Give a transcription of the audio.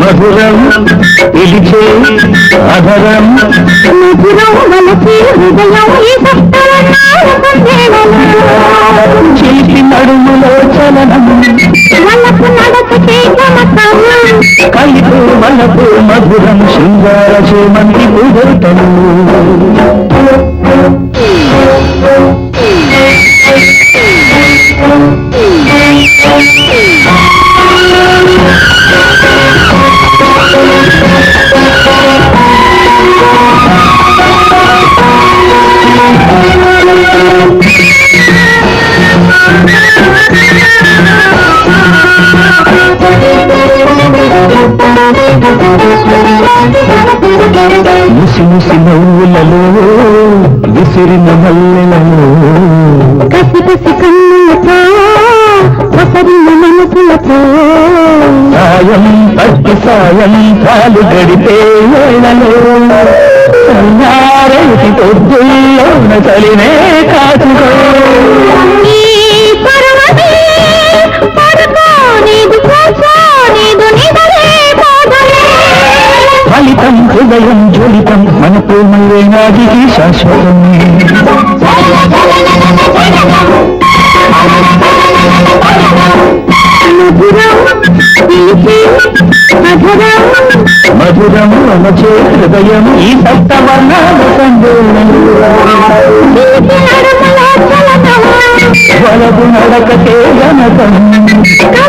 మధురం పిలిచే అధరం మధురం హృదయం ఈ సప్తవర్ణాల నడుములో. కలిపు వలపు మధురం శృంగార చేమంతి పుదటలు ముసి ముసి నవ్వులలో విసిరిన మల్లెలలో కసికసి కన్నులతో ఒకరిన మనసులతో సాయం పట్టి సాయం కాలు గడిపే వేళలో సన్నారేటి పొద్దుల్లోన చలినే కాచుకో ఫలితం హృదయం జ్వలితం మన ప్రేమలే నాదికి శాశ్వతమే మధురం అనచే హృదయం ఈ సప్తవర్ణాల చలనం వలపు నడకతే గణతం కలిసి